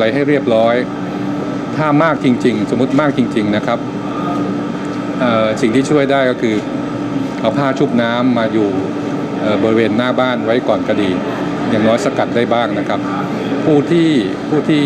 อะไรให้เรียบร้อย ถ้ามากจริง ๆ สมมติมากจริง ๆนะครับสิ่งที่ช่วยได้ก็คือ เอาผ้าชุบน้ำมาอยู่บริเวณหน้าบ้านไว้ก่อนก็ดี อย่างน้อยสกัดได้บ้างนะครับ ผู้ที่ผู้ที่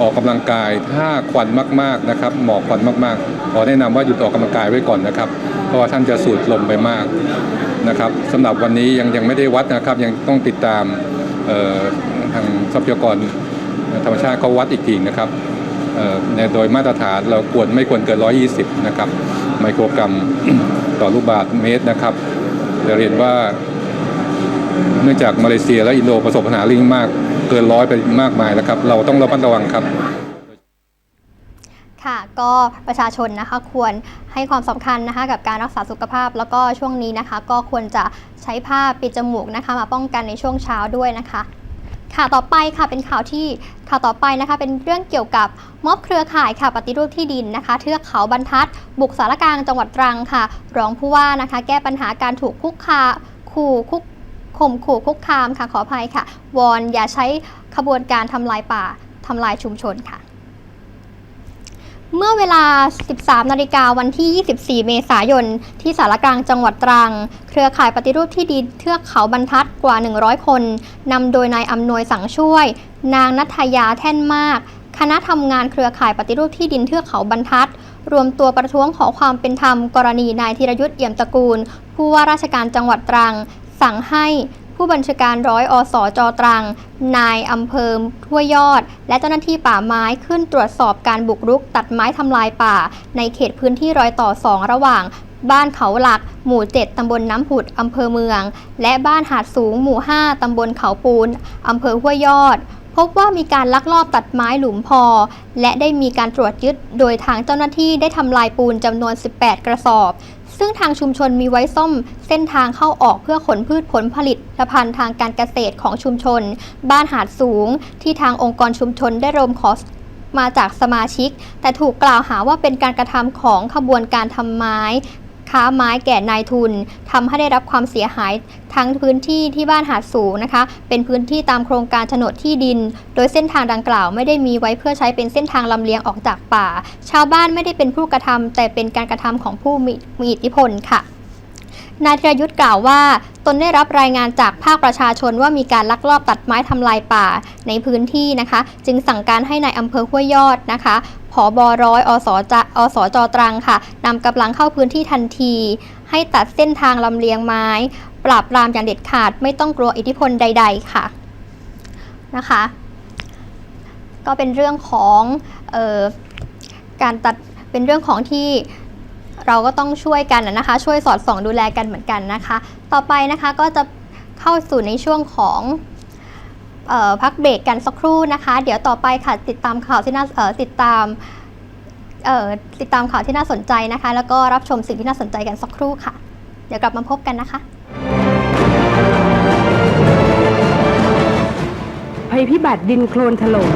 ออกกำลังกายถ้าควันมากๆนะครับหมอกควันมากๆ ขอแนะนำว่าหยุดออกกำลังกายไว้ก่อนนะครับ เพราะว่าท่านจะสูดลมไปมากนะครับสำหรับวันนี้ยังยังไม่ได้วัดนะครับ ยังต้องติดตามทางทรัพยากร ธรรมชาติเขาวัดอีกทีนะครับในโดยมาตรฐานเราควรไม่ควรเกิน 120 นะครับ ไมโครกรัมต่อลูกบาศก์เมตรนะครับจะเรียนว่าเนื่องจากมาเลเซียและอินโดประสบปัญหาลิงมากเกินร้อยไปมากมายแล้วครับ เราต้องระมัดระวังครับ ค่ะ ก็ประชาชนนะคะควรให้ความสำคัญนะคะกับการรักษาสุขภาพ แล้วก็ช่วงนี้นะคะ ก็ควรจะใช้ผ้าปิดจมูกนะคะ มาป้องกันในช่วงเช้าด้วยนะคะ ค่ะต่อไปค่ะเป็นข่าวที่ข่าวต่อไปนะคะ เป็นเรื่องเกี่ยวกับม็อบเครือข่ายค่ะปฏิรูปที่ดินนะคะ เทือกเขาบรรทัด บุกสารกลางจังหวัดตรังค่ะ รองผู้ว่านะคะ แก้ปัญหาการถูกคุกคาขู่คุกข่มขู่คุกคามค่ะขออภัยค่ะ วอนอย่าใช้ขบวนการทำลายป่าทำลายชุมชนค่ะ เมื่อเวลา 13 นาฬิกาวันที่ 24 เมษายน ที่สารกลางจังหวัดตรัง เครือข่ายปฏิรูปที่ดินเทือกเขาบรรทัดกว่า 100 คน นำโดยนายอำนวยสังช่วย นางนัทยาแท่นมาก คณะทำงานเครือข่ายปฏิรูปที่ดินเทือกเขาบรรทัด รวมตัวประท้วงขอความเป็นธรรม กรณีนายธีรยุทธ์เอี่ยมตระกูล ผู้ว่าราชการจังหวัดตรัง สั่งให้ ผู้บัญชาการร้อยอสจตรัง นายอำเภอทั่วยอด และเจ้าหน้าที่ป่าไม้ขึ้นตรวจสอบการบุกรุกตัดไม้ทำลายป่า ในเขตพื้นที่รอยต่อสองระหว่าง บ้านเขาหลัก หมู่ 7 ตำบลน้ำผุด อำเภอเมือง และบ้านหาดสูง หมู่ 5 ตำบลเขาปูน อำเภอห้วยยอด พบว่ามีการลักลอบตัดไม้หลุมพอ และได้มีการตรวจยึดโดยทางเจ้าหน้าที่ได้ทำลายปูนจำนวน 18 กระสอบ ซึ่งทางชุมชนมีไว้ซ่อมเส้นทางเข้าออกเพื่อขนพืชผลผลิตภัณฑ์ทางการเกษตรของชุมชน บ้านหาดสูง ที่ทางองค์กรชุมชนได้รวมขอมาจากสมาชิก แต่ถูกกล่าวหาว่าเป็นการกระทำของขบวนการทำไม้ ค้าไม้แก่นายทุนทำให้ได้รับความเสียหายทั้งพื้นที่ที่บ้านหาดสูงนะคะ เป็นพื้นที่ตามโครงการโฉนดที่ดิน โดยเส้นทางดังกล่าวไม่ได้มีไว้เพื่อใช้เป็นเส้นทางลำเลียงออกจากป่า ชาวบ้านไม่ได้เป็นผู้กระทำแต่เป็นการกระทำของผู้มีอิทธิพลค่ะ นายธีรยุทธ์กล่าวว่า ตนได้รับรายงานจากภาคประชาชนว่ามีการลักลอบตัดไม้ทำลายป่าในพื้นที่นะคะ จึงสั่งการให้ในายอำเภอห้วยยอดนะคะผอบอร้อยอสจอสจตรังค่ะนำกำลังเข้าพื้นที่ทันที ให้ตัดเส้นทางลำเลียงไม้ ปราบปรามอย่างเด็ดขาด ไม่ต้องกลัวอิทธิพลใด ๆ ค่ะนะคะ ก็เป็นเรื่องของออการตัดเป็นเรื่องของที่ เราก็ต้องช่วยกันนะคะ ช่วยสอดส่องดูแลกันเหมือนกันนะคะ ต่อไปนะคะก็จะเข้าสู่ในช่วงของออพักเบรกกันสักครู่นะคะ เดี๋ยวต่อไปค่ะติดตามข่าวที่น่าติดตามติดตามข่าวที่น่าสนใจนะคะ แล้วก็รับชมสิ่งที่น่าสนใจกันสักครู่ค่ะ เดี๋ยวกลับมาพบกันนะคะภัยพิบัติดินโคลนถล่ม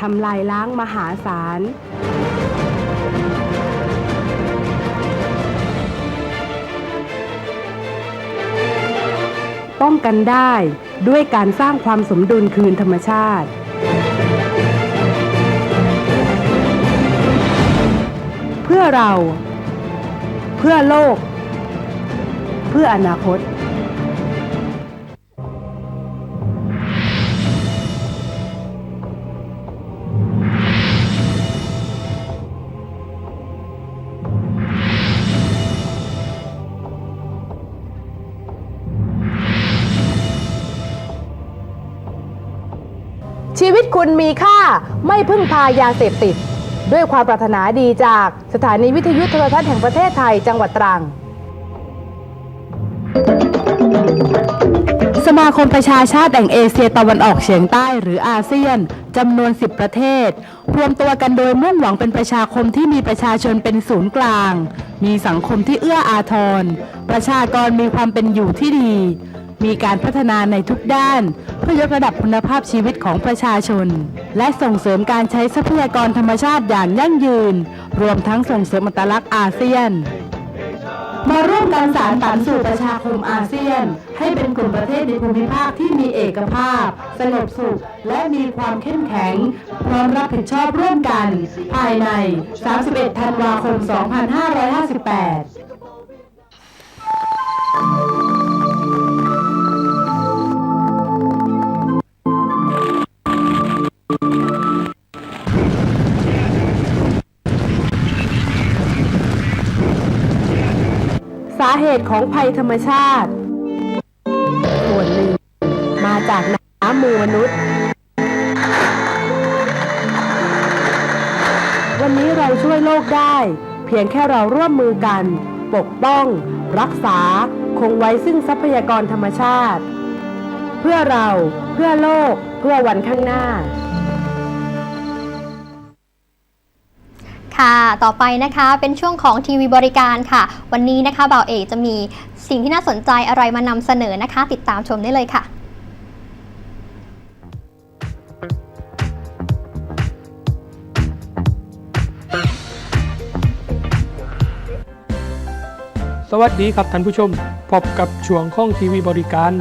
ทำลายล้างมหาศาล ป้องกันได้ด้วยการสร้างความสมดุลคืนธรรมชาติ เพื่อเรา เพื่อโลก เพื่ออนาคต ชีวิตคุณมีค่าไม่พึ่งพายาเสพติด ด้วยความปรารถนาดีจากสถานีวิทยุโทรทัศน์แห่งประเทศไทยจังหวัดตรัง สมาคมประชาชาติแห่งเอเชียตะวันออกเฉียงใต้หรืออาเซียนจำนวน 10 ประเทศ รวมตัวกันโดยมุ่งหวังเป็นประชาคมที่มีประชาชนเป็นศูนย์กลาง มีสังคมที่เอื้ออาทร ประชากรมีความเป็นอยู่ที่ดี มีการพัฒนาในทุกด้าน เพื่อยกระดับคุณภาพชีวิตของประชาชน และส่งเสริมการใช้ทรัพยากรธรรมชาติอย่างยั่งยืน รวมทั้งส่งเสริมอัตลักษณ์อาเซียน มาร่วมกันสารฝันสู่ประชาคมอาเซียน ให้เป็นกลุ่มประเทศในภูมิภาคที่มีเอกภาพ สงบสุข และมีความเข้มแข็ง พร้อมรับผิดชอบร่วมกัน ภายใน 31 ธันวาคม 2558 ตุของภัยธรรมชาติ ส่วนหนึ่งมาจากน้ำมือมนุษย์ วันนี้เราช่วยโลกได้ เพียงแค่เราร่วมมือกัน ปกป้อง รักษา คงไว้ซึ่งทรัพยากรธรรมชาติ เพื่อเรา เพื่อโลก เพื่อวันข้างหน้า ค่ะ ต่อไปนะคะเป็นช่วงของทีวีบริการค่ะ วันนี้นะคะบ่าวเอกจะมีสิ่งที่น่าสนใจอะไรมานำเสนอนะคะ ติดตามชมได้เลยค่ะ สวัสดีครับท่านผู้ชม พบกับช่วงข้องทีวีบริการ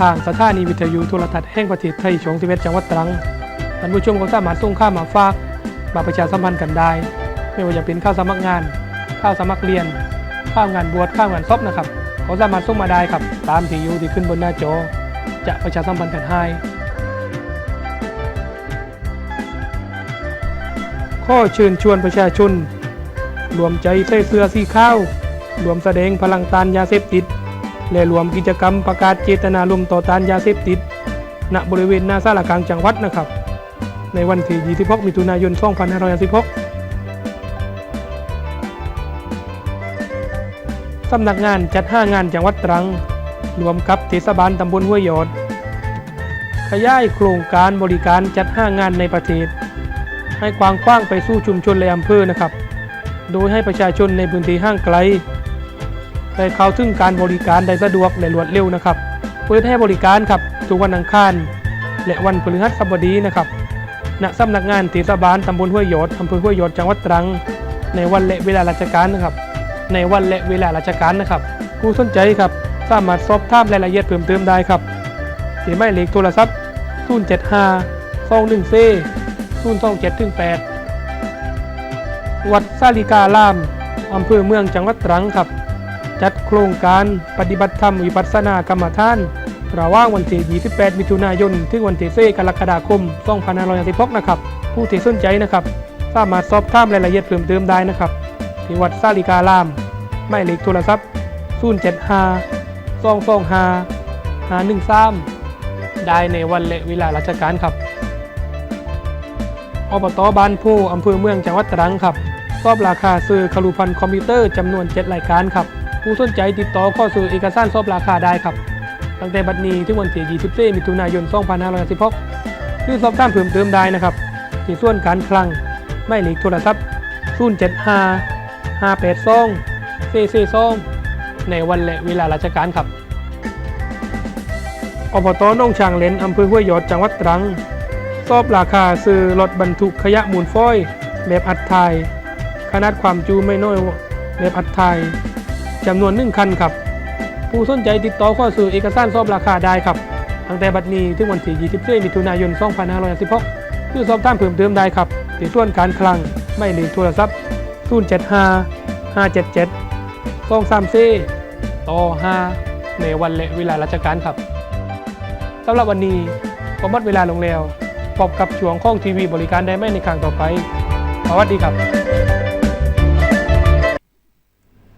ทางสถานีวิทยุโทรทัศน์แห่งประเทศไทยช่องสิเวจังหวัดตรังท่านผู้ชมก็สามารถส่งข้ามาฝากมาประชาสัมพันธ์กันได้ ไม่ว่าจะเป็นข้าวสมัครงาน ข้าวสมัครเรียน ข้าวงานบวชข้าวงานซบนะครับเขาสามารถส่งมาได้ครับ ตามที่อยู่ที่ขึ้นบนหน้าจอ จะประชาสัมพันธ์กันให้ข้อเชิญชวนประชาชน รวมใจใส่เสื้อสีขาวรวมแสดงพลังต้านยาเสพติด และรวมกิจกรรมประกาศเจตนารมณ์ต่อต้านยาเสพติด ณบริเวณหน้าสารกลางจังหวัดนะครับ ในวันที่26มิถุนายน2516 สำนักงานจัดห้างานจังหวัดตรัง รวมกับเทศบาลตำบลห้วยยอด ขยายโครงการบริการจัดห้างานในประเทศ ให้กว้างขว้างไปสู่ชุมชนและอำเภอนะครับ โดยให้ประชาชนในพื้นที่ห่างไกลได้เข้าถึงการบริการได้สะดวกและรวดเร็วนะครับ เปิดให้บริการครับทุกวันอังคาร และวันพฤหัสบดีนะครับณสำนักงานเทศบาลตำบลห้วยยอดอำเภอห้วยยอดจังหวัดตรัง ในวันและเวลาราชการนะครับ ในวันและเวลาราชการนะครับ ผู้สนใจครับสามารถสอบถามรายละเอียดเพิ่มเติมได้ครับที่หมายเลขโทรศัพท์075 21 c 027ถึง8วัดสาลิการาม อำเภอเมืองจังหวัดตรังครับ จัดโครงการปฏิบัติธรรมวิปัสสนากรรมฐานระหว่างวันที่28 มิถุนายน ถึงวันที่4กรกฎาคม2566นะครับ ผู้ที่สนใจนะครับ สามารถสอบถามรายละเอียดเพิ่มเติมได้นะครับ ที่วัดสาลิการามหมายเลขโทรศัพท์075 225 513 ได้ในวันและเวลาราชการครับอบตบ้านโพอำเภอเมืองจังหวัดตรังครับสอบราคาซื้อคารุพันคอมพิวเตอร์จำนวน 7 รายการครับ ผู้สนใจติดต่อข้อซื้อเอกสารสอบราคาได้ครับ ตั้งแต่บัดนี้ถึงวันที่24มิถุนายน 2516หรือสอบถามเพิ่มเติมได้นะครับ ที่ส่วนการคลังไม่หลีกโทรศัพท์ 075 582 442ในวันและเวลาราชการครับอบตหนองช้างเลนอำเภอห้วยยอดจังหวัดตรังสอบราคาซื้อรถบรรทุกขยะมูลฟอย แบบอัดไทยขนาดความจุไม่น้อยแบบอัดไทยจำนวนหนึ่งคันครับ ผู้สนใจติดต่อข้อซื้อเอกสารสอบราคาได้ครับ ตั้งแต่บัดนี้ถึงวันที่24มิถุนายน 2516คือสอบถามเพิ่มเติมได้ครับที่ส่วนการคลังไม่หลีกโทรศัพท์ 075 577 234ต่อ5ในวันและเวลาราชการครับสำหรับวันนี้ก็หมดเวลาลงแล้วพบกับช่วงข้องทีวีบริการได้ไหมในครั้งต่อไป สวัสดีครับ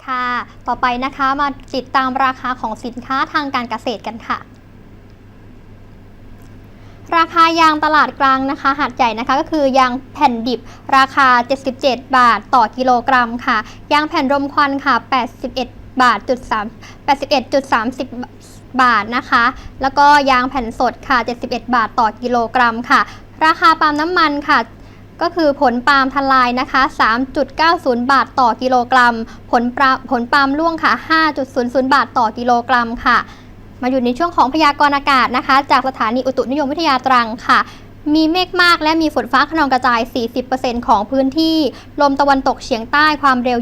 ค่ะ ต่อไปนะคะมาติดตามราคาของสินค้าทางการเกษตรกันค่ะ ราคายางตลาดกลางนะคะหาดใหญ่นะคะก็คือยางแผ่นดิบราคา 77 บาทต่อกิโลกรัมค่ะ ยางแผ่นรมควันค่ะ 81 บาทจุด3 81.30บาทนะคะ แล้วก็ยางแผ่นสดค่ะ 71 บาทต่อกิโลกรัมค่ะ ราคาปาล์มน้ำมันค่ะก็คือผลปาล์มทลายนะคะ 3.90 บาทต่อกิโลกรัม ผลปาผลปาล์มร่วงค่ะ 5.00 บาทต่อกิโลกรัมค่ะ มาอยู่ในช่วงของพยากรณ์อากาศนะคะ จากสถานีอุตุนิยมวิทยาตรังค่ะ มีเมฆมากและมีฝนฟ้าขนองกระจาย 40%ของพื้นที่ ลมตะวันตกเฉียงใต้ความเร็ว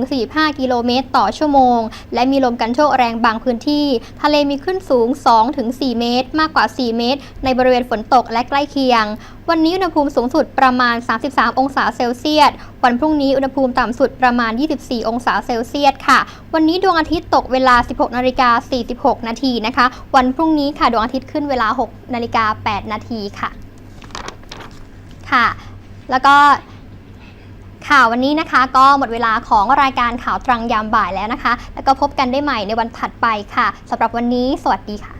20-45 กิโลเมตรต่อชั่วโมง และมีลมกันโชกแรงบางพื้นที่ ทะเลมีคลื่นสูง 2-4 เมตร มากกว่า 4 เมตร ในบริเวณฝนตกและใกล้เคียง วันนี้อุณหภูมิสูงสุดประมาณ 33 องศาเซลเซียส วันพรุ่งนี้อุณหภูมิต่ำสุดประมาณ 24 องศาเซลเซียสค่ะ วันนี้ดวงอาทิตย์ตกเวลา 16นาฬิกา46 นาทีนะคะ วันพรุ่งนี้ค่ะดวงอาทิตย์ขึ้นเวลา 6นาฬิกา8นาทีค่ะ ค่ะ แล้วก็ข่าววันนี้นะคะก็หมดเวลาของรายการข่าวตรังยามบ่ายแล้วนะคะ แล้วก็พบกันได้ใหม่ในวันถัดไปค่ะสำหรับวันนี้ สวัสดีค่ะ